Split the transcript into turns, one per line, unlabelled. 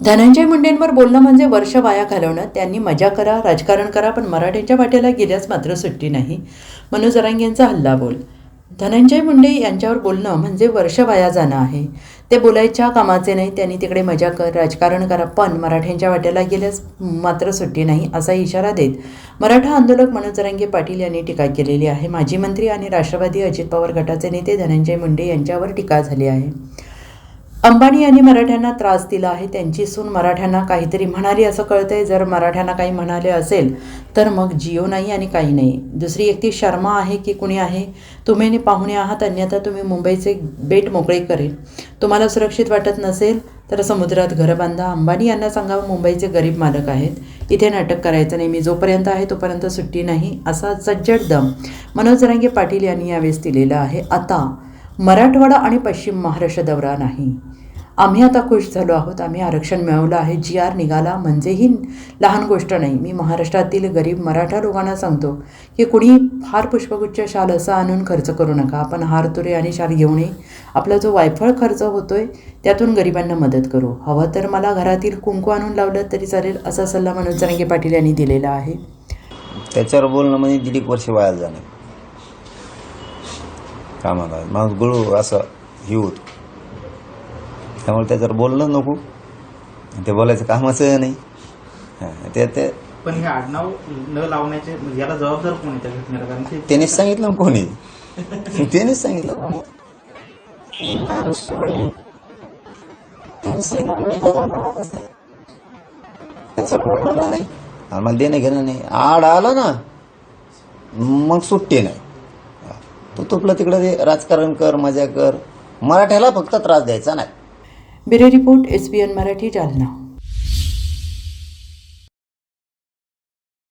धनंजय मुंडेंवर बोलणं म्हणजे वर्ष वाया घालवणं. त्यांनी मजा करा राजकारण करा पण मराठ्यांच्या वाटेला गेल्यास मात्र सुट्टी नाही. मनोज अरांगेंचा हल्ला बोल. धनंजय मुंडे यांच्यावर बोलणं म्हणजे वर्ष वाया जाणं आहे. ते बोलायच्या कामाचे नाही त्यांनी तिकडे मजा कर राजकारण करा पण मराठ्यांच्या वाट्याला गेल्यास मात्र सुट्टी नाही असा इशारा देत मराठा आंदोलक मनोजरांगे पाटील यांनी टीका केलेली आहे. माजी मंत्री आणि राष्ट्रवादी अजित पवार गटाचे नेते धनंजय मुंडे यांच्यावर टीका झाली आहे. अंबानी यांनी मराठ्यांना त्रास दिला आहे त्यांची सून मराठ्यांना काहीतरी म्हणाली असं कळतंय. जर मराठ्यांना काही म्हणाले असेल तर मग जिओ नाही आणि काही नाही. दुसरी व्यक्ती शर्मा आहे की कुणी आहे? तुम्ही पाहुणे आहात अन्यथा तुम्ही मुंबईचे बेट मोकळे करेल तुम्हाला सुरक्षित वाटत नसेल तर समुद्रात घरं बांधा. अंबानी यांना सांगावं मुंबईचे गरीब मालक आहेत. इथे नाटक करायचं नाही. मी जोपर्यंत आहे तोपर्यंत सुट्टी नाही. असा सज्जड दम मनोज रंगे पाटील यांनी यावेळेस दिलेला आहे. आता मराठवाडा आणि पश्चिम महाराष्ट्र दौरा नाही. आम्ही आता खुश झालो आहोत. आम्ही आरक्षण मिळवलं आहे. जी आर निघाला म्हणजेही लहान गोष्ट नाही. मी महाराष्ट्रातील गरीब मराठा लोकांना सांगतो की कुणी फार पुष्पगुच्छ शाल असा आणून खर्च करू नका. आपण हार तुरे आणि शाल घेऊन ये. आपला जो वायफळ खर्च होतोय त्यातून गरिबांना मदत करू. हवं तर मला घरातील कुंकू आणून लावलं तरी चालेल असा सल्ला मनोज जरांगे पाटील यांनी दिलेला आहे.
त्याच्यावर बोलणं म्हणजे दिलीप वर्ष वाया जाणे कामाला. माणूस गळू असं हे होत. त्यामुळे त्याच्यावर बोलणं नको. ते बोलायचं कामाचं नाही. ते ते
पण हे आडनाव न लावण्याचे म्हणजे याला जबाबदार कोण आहे त्या घटनेला कारण की
त्यानेच सांगितलं ना कोणी. त्यानेच सांगितलं. आम्हाला देणं घेणं नाही. आड आला ना मग सुट्टी नाही. तो तुपलं तिकडं ते राजकारण कर मजा कर. मराठ्याला फक्त त्रास द्यायचा नाही.
Bureau report S B N Marathi Jalna.